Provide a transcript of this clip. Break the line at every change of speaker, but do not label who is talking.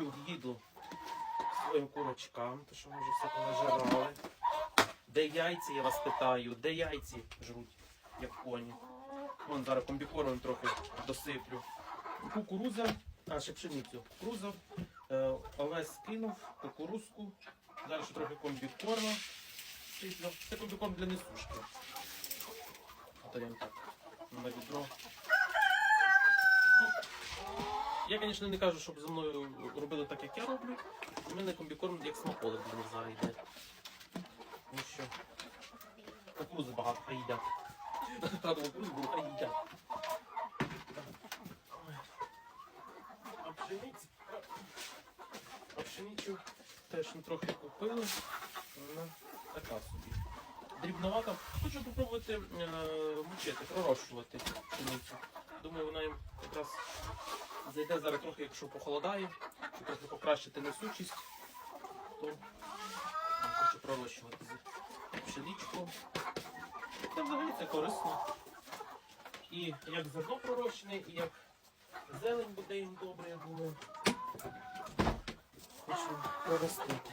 даю їду своїм курочкам, то що ми вже все понажирали. Де яйці, я вас питаю, де яйці жруть, як коні. Вон зараз комбікормом трохи досиплю. Кукуруза, а ще пшеницю. Кукуруза, е, овес кинув, кукурузку. Зараз ще трохи комбікорма. сиплю. Це комбікорм для несушки. Даємо так на відро. Я, звісно, не кажу, щоб за мною робили так, як я роблю. У мене комбікорм як смаколик для них зараз йде. Тому що кукурузи багато хай їдять. Багато кукурузи було, хай їдять. А пшеницю теж ми трохи купили. Вона така собі. Дрібновата. Хочу попробувати е, мучити, пророщувати пшеницю. Думаю, вона їм якраз зайде зараз трохи, якщо похолодає, щоб трохи покращити несучість, то хочу пророщувати пшеничку. Це взагалі це корисно. І як зерно пророщене, і як зелень буде їм добре, я думаю. Хочу проростити.